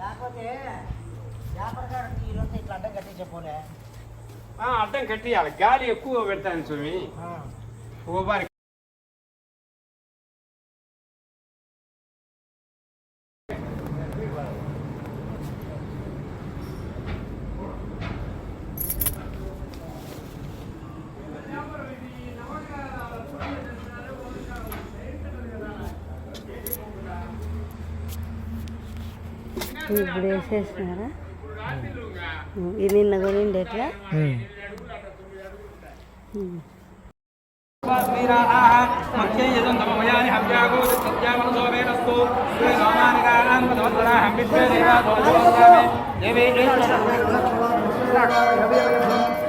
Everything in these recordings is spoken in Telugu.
లేకపోతే వ్యాపారకారుడికి ఈరోజు ఇట్లా అడ్డం కట్టించపోలే ఆ, అడ్డం కట్టియాలి గాలి ఎక్కువ పెడతాను స్వామి ఓబారి ఇప్పుడు వేసేసినారా? ఇది నిన్న కొనిండి ఎట్లా?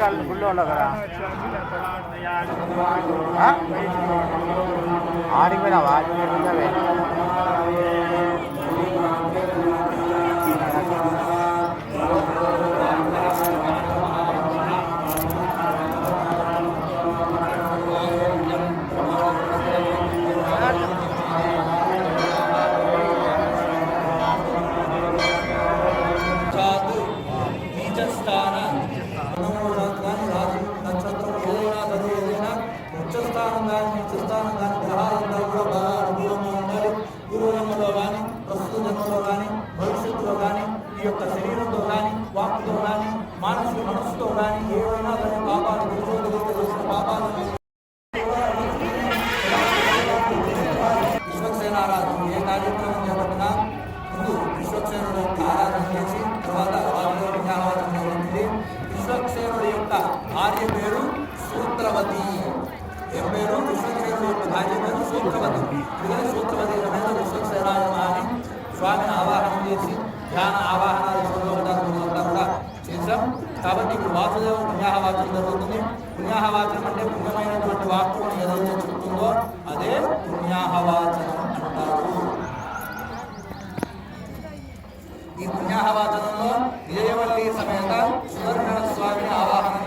கால் புல்லோட ஆடிக்கு போய் நான் வாடி యొక్క శరీరంతో కాబట్టి ఇప్పుడు వాసుదేవ పుణ్యాహవాచం జరుగుతుంది. పుణ్యాహవాచనం అంటే పుణ్యమైనటువంటి వాక్యం ఏదైతే చెప్తుందో అదే పుణ్యాహవాచనం అంటారు. ఈ పుణ్యాహవాచనంలో విజయవల్లి సమేత సుదర్శన స్వామిని ఆవాహనం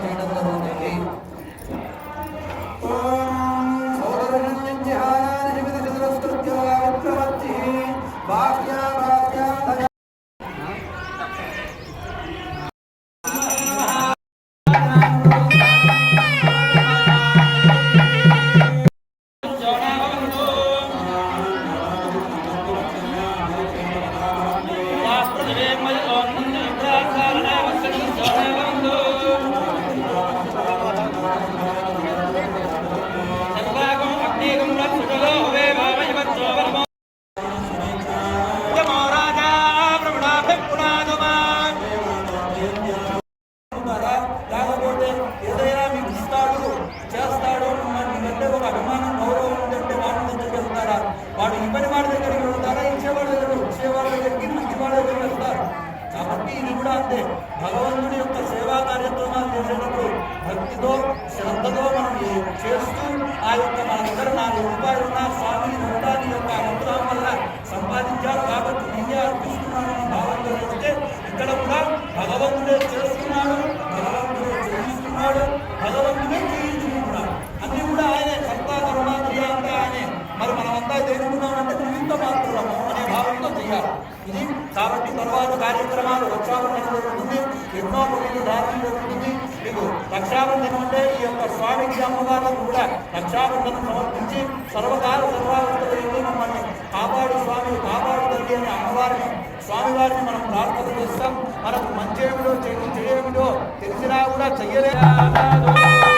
మరి మనమంతా నువ్వు ఇంత మాత్రము అనే భావంతో చేయాలి. ఇది కాబట్టి తర్వాత కార్యక్రమాలు రక్షాబంధనం జరుగుతుంది యజ్ఞోపవీలు దానం జరుగుతుంది. మీకు రక్షాబంధనం అంటే ఈ యొక్క స్వామి అమ్మవార్లకు కూడా రక్షాబంధనం సమర్పించి సర్వకాల సర్వావస్థలు ఎందు మమ్మల్ని కాపాడు స్వామి కాపాడు తల్లి అనే అమ్మవారిని స్వామివారిని మనం ప్రార్థన చేస్తాం. మనకు మంచేమిడో చెడు చెడేమిడో తెలిసినా కూడా చెయ్యలేదు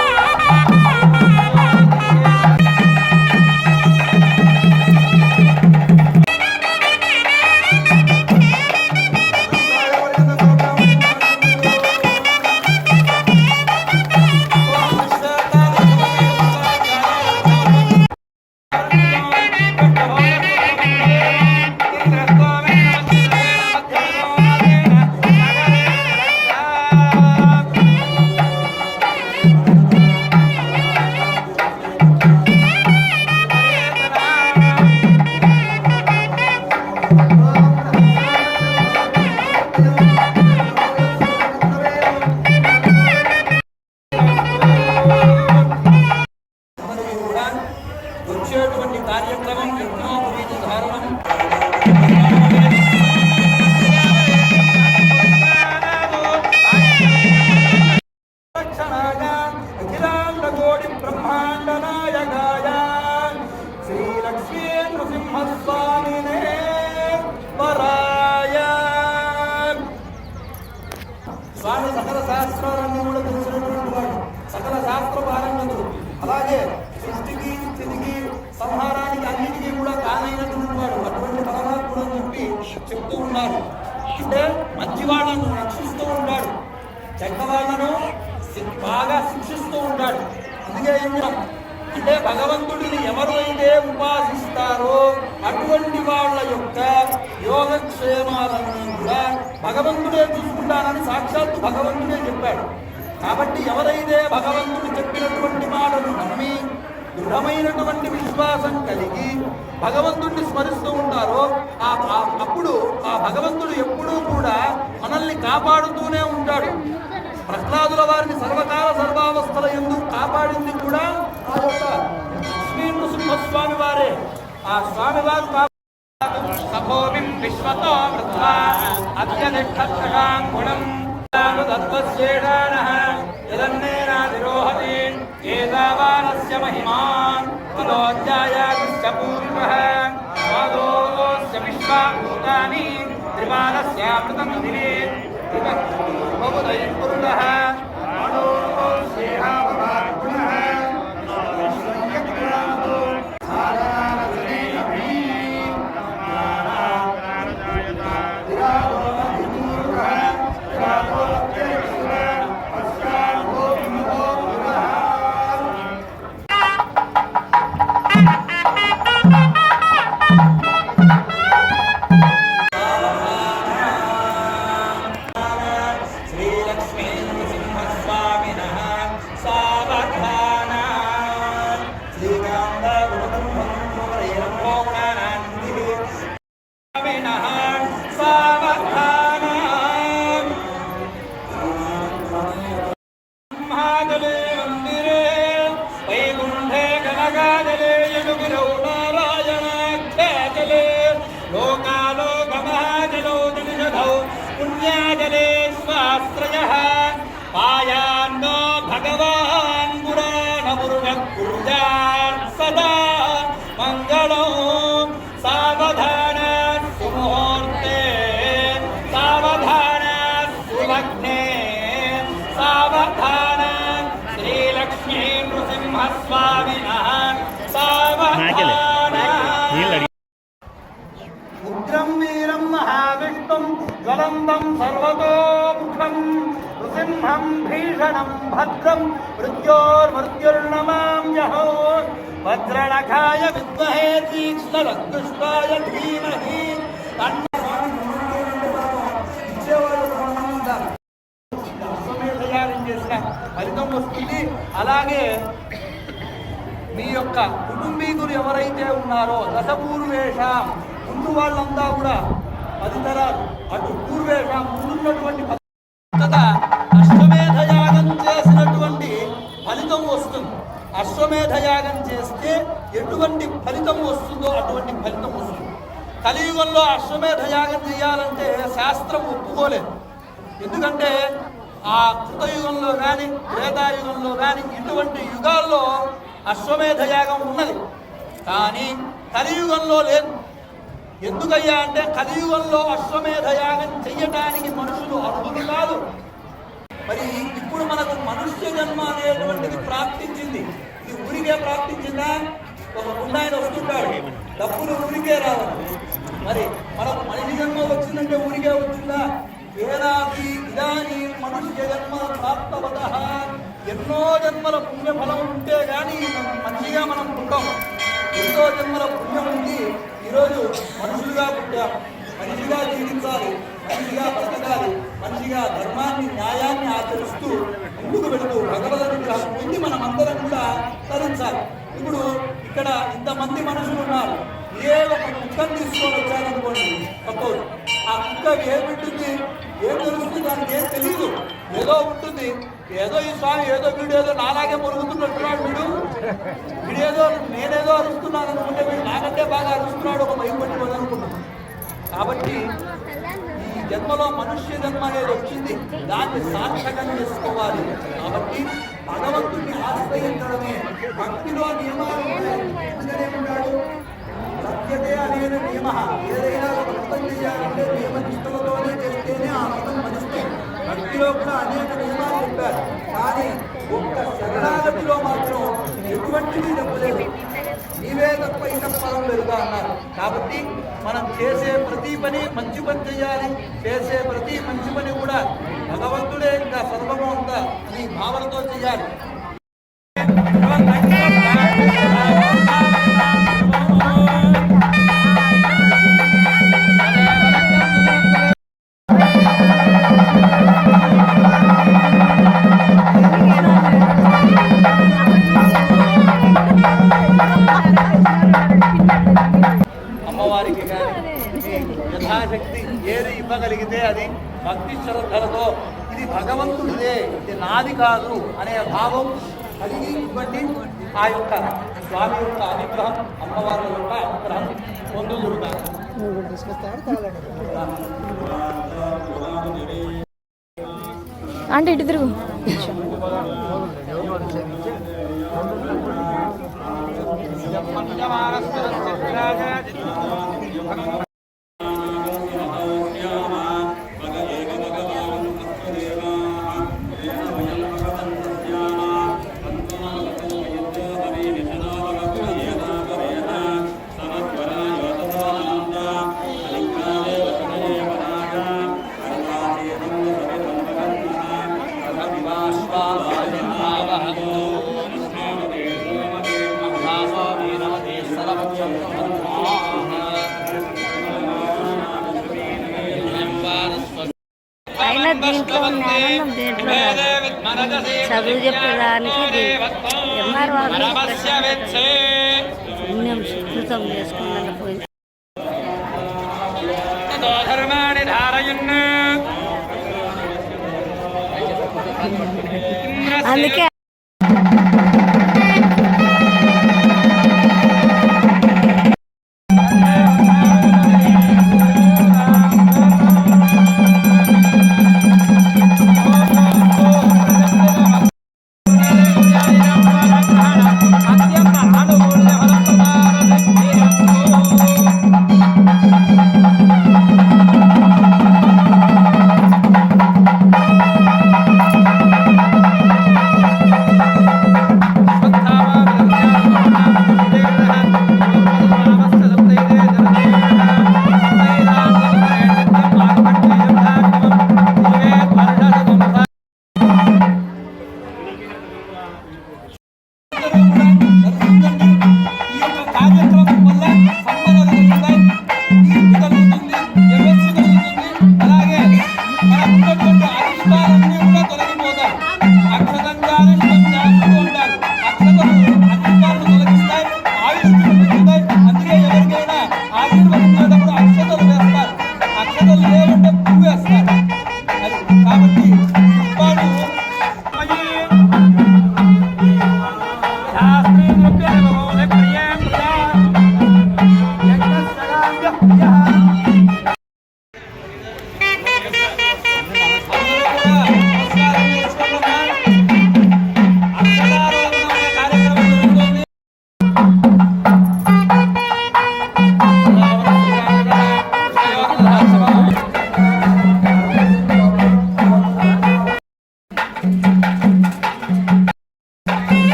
స్వామి సకల శాస్త్రాలన్నీ కూడా తెలిసినటువంటి వాడు. సకల శాస్త్ర పారంగతుడు అలాగే సృష్టికి స్థితికి సంహారానికి అన్నిటికీ కూడా కానైనటువంటి వాడు. అటువంటి పరమాత్ముడు అని చెప్పి చెప్తూ ఉన్నారు అంటే మంచి వాళ్ళను రక్షిస్తూ ఉంటాడు. చెడ్డ బాగా శిక్షిస్తూ ఉంటాడు. అందుకే కూడా అంటే భగవంతుడిని ఎవరు అయితే ఉపాసిస్తారో అటువంటి వాళ్ళ యొక్క యోగక్షేమాలను కూడా భగవంతుడే చూసుకుంటానని సాక్షాత్తు భగవంతుడే చెప్పాడు. కాబట్టి ఎవరైతే భగవంతుడు చెప్పినటువంటి మాటలు నమ్మి దృఢమైనటువంటి విశ్వాసం కలిగి భగవంతుడిని స్మరిస్తూ ఉంటారో ఆ అప్పుడు ఆ భగవంతుడు ఎప్పుడూ కూడా మనల్ని కాపాడుతూనే ఉంటాడు. ప్రహ్లాదుల వారిని సర్వకాల సర్వావస్థల ఎందుకు కాపాడింది కూడా ఆ నృసింహస్వామి వారే. ఆ స్వామివారు ఏతావానస్య మహిమాన్ తదోధ్యాయాదిశ్చ పూర్వః పాదోస్య విశ్వాభూతాని త్రిపాదస్యామృతం దినే బహుదయం కురుణః. శ్రీలక్ష్మీ పుణ్యాజలే స్వాశ్రయः పాయాన్నో భగవాన్ పురాణమురుగ కుర్యాన్ సదా మంగళం సావధాన సుముహూర్తే సావధాన సులగ్నే సావధాన శ్రీలక్ష్మీ నృసింహస్వామిన సావధాన ఉగ్రం వీరం మహావిష్ణుం జ్వలంతం సర్వతోముఖం సింహం భీషణం భద్రం మృత్యోర్మృత్యుర్నమామ్యహో వజ్రనఖాయ విద్మహే తీక్ష్ణరగ్దుష్టాయ ధీమహి అశ్వమేధయాగం చేసిన ఫలితం వస్తుంది. అలాగే మీ యొక్క కుటుంబీకులు ఎవరైతే ఉన్నారో దశపూర్వేష ముందు వాళ్ళంతా కూడా పది తరాలు అటు పూర్వేష ముందున్నటువంటి కదా అశ్వమేధ యాగం చేసినటువంటి ఫలితం వస్తుంది. అశ్వమేధ యాగం చేస్తే ఎటువంటి ఫలితం వస్తుందో అటువంటి ఫలితం వస్తుంది. కలియుగంలో అశ్వమేధ యాగం చేయాలంటే శాస్త్రం ఒప్పుకోలేదు. ఎందుకంటే ఆ కృతయుగంలో కానీ త్రేతాయుగంలో కానీ ఇటువంటి యుగాల్లో అశ్వమేధ యాగం ఉన్నది. కానీ కలియుగంలో లేదు. ఎందుకయ్యా అంటే కలియుగంలో అశ్వమేధ యాగం చెయ్యటానికి మనుషులు అర్హులు కాదు. మరి ఇప్పుడు మనకు మనుష్య జన్మ అనేటువంటిది ప్రాప్తించింది. ఇది ఊరికే ప్రాప్తించిందా? ఒక ఉండాయన వస్తుంటాడు. డబ్బులు ఊరికే రావాలి మరి మనకు మనిషి జన్మ వచ్చిందంటే ఊరికే వచ్చిందా ఏనాది ఇదాని మనుష్య జన్మ ప్రాప్తవత. ఎన్నో జన్మల పుణ్యఫలం ఉంటే కానీ మనిషిగా మనం ఉంటాం ఎన్నో జన్మల పుణ్యం ఉంది. ఈరోజు మనుషులుగా పుట్టాం. మనిషిగా జీవించాలి. మనిషిగా బ్రతకాలి మనిషిగా ధర్మాన్ని న్యాయాన్ని ఆచరిస్తూ ముందుకు వెళుతూ భగవద్ అనుగ్రహం పొంది మనం అందరం కూడా తరించాలి. ఇప్పుడు ఇక్కడ ఇంతమంది మనుషులు ఉన్నారు. ఏ ఒక కుక్కను తీసుకొని వచ్చారనుకోండి సపోజ్. ఆ కుక్క ఏం వింటుంది ఏం తెలుస్తుంది? దానికి ఏం తెలియదు ఏదో ఉంటుంది. ఏదో ఈ స్వామి ఏదో వీడు ఏదో నాలాగే పొరుగుతున్నట్టున్నాడు వీడు. వీడేదో నేనేదో అరుస్తున్నాను అనుకుంటే వీడు నాకంటే బాగా అరుస్తున్నాడు ఒక భయం పట్టుకోదు అనుకున్నాను కాబట్టి ఈ జన్మలో మనుష్య జన్మ అనేది వచ్చింది. దాన్ని సార్థకం చేసుకోవాలి. కాబట్టి భగవంతుడిని ఆశ్రయించడమే. భక్తిలో నియమాలు ఉన్నాయి. సత్యతే అనేన నియమ. ఏదైనా వ్రతం చేయాలంటే నియమ నిష్టలతోనే చేస్తేనే ఆ వ్రతం ఫలిస్తే భక్తిలో కూడా అనేక నియమాలు చెప్పారు. కానీ ఒక్క శరణాగతిలో మాత్రం ఎటువంటిది చెప్పలేదు నీవే తప్ప ఇక ఫలం లేదుగా అన్నారు. కాబట్టి మనం చేసే ప్రతి పని మంచి పని చేయాలి. చేసే ప్రతి మంచి పని కూడా భగవంతుడే ఇంకా సర్వము అంతా అని భావనతో చేయాలి. ఇది నాది కాదు అనే భావం కలిగి ఇవ్వండి. ఆ యొక్క స్వామి యొక్క అనుగ్రహం అమ్మవారి యొక్క అనుగ్రహం అంటే ఇటు తిరుగు. అయినా చదువు చెప్పేదానికి పుణ్యం సుకృతం చేసుకున్న పోయి ధర్మాణి ధారయన్ అందుకే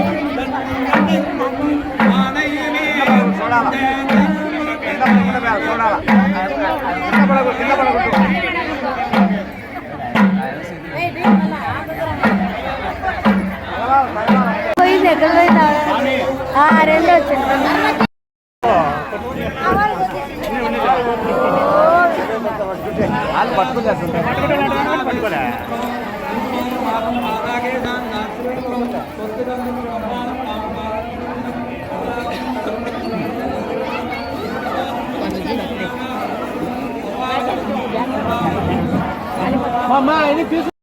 గోవిందని ఆనయమే చూడాలా కింద పడకుండా చూడాలా కింద పడకూడదు కింద పడకూడదు ఎక్కడ పోయింది వచ్చింది మా ఇది